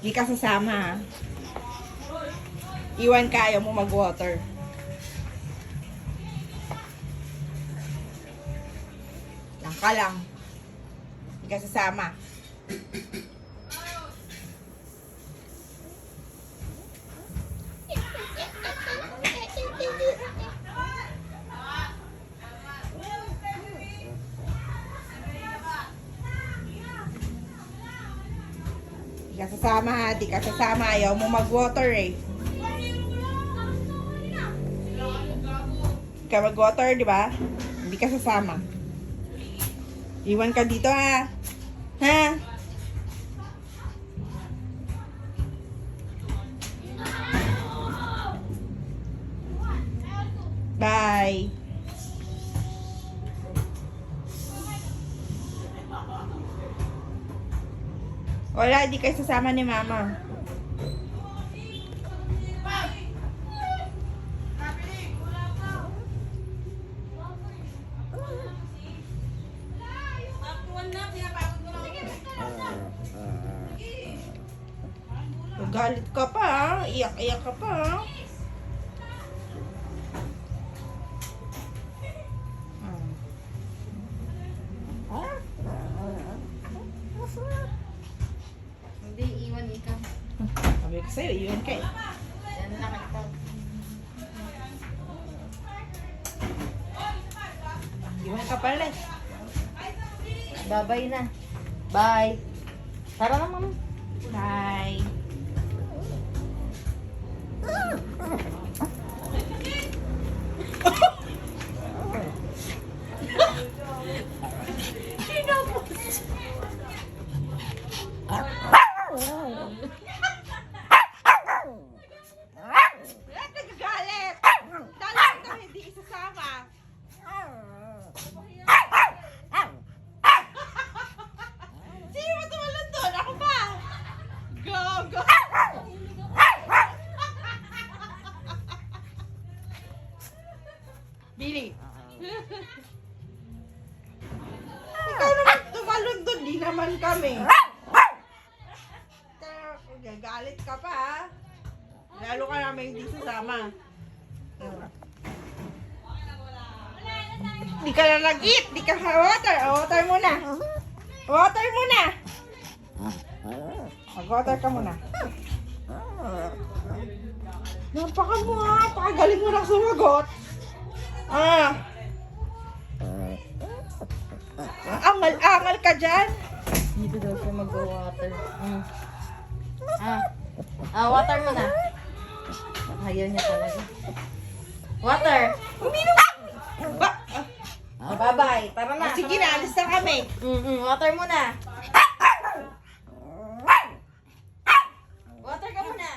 Hindi ka sasama. Iwan ka, ayaw mo mag-water. Lang ka lang. Hindi ka sasama. Ka sasama ha. Hindi ka sasama. Ayaw mo mag-water eh. Hindi ka mag-water, di ba? Hindi ka sasama. Iwan ka dito ha. Ha? Bye. Wala, di kayo sasama ni mama. Galit ka pa? Iyak-iyak ka pa, sa'yo, iwan ka eh. Yan lang ikaw. Iwan ka pala eh. Babay na. Bye. Tara na, mama. Bye. Ba't nagagalit? Talagang ka hindi isasama. Sino ba tumalon doon? Ako ba? Go, go! Billy. Ikaw naman tumalon doon. Di naman kami. Gagalit ka pa ha. Lalo ka namin hindi sasama. Di ka lalagit. Di ka water. Water muna. Water muna. Mag-water ka muna. Napaka mo ha. Pakagaling mo lang sumagot. Ah. Angal-angal ka dyan. Dito daw siya mag-water. Mm. Ah. Ah, water mo na. Ayaw niya talaga. Water. Uminom. Ba? Ah, bye-bye. Tara na. Ah, sige na, alis na kami. Mm-mm, water mo na. Water ka muna.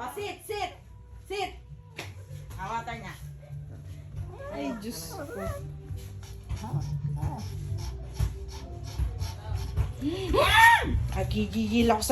Oh, sit, sit. Sit. Ah, water na. Ay, Diyos ko. Agigigil ako sa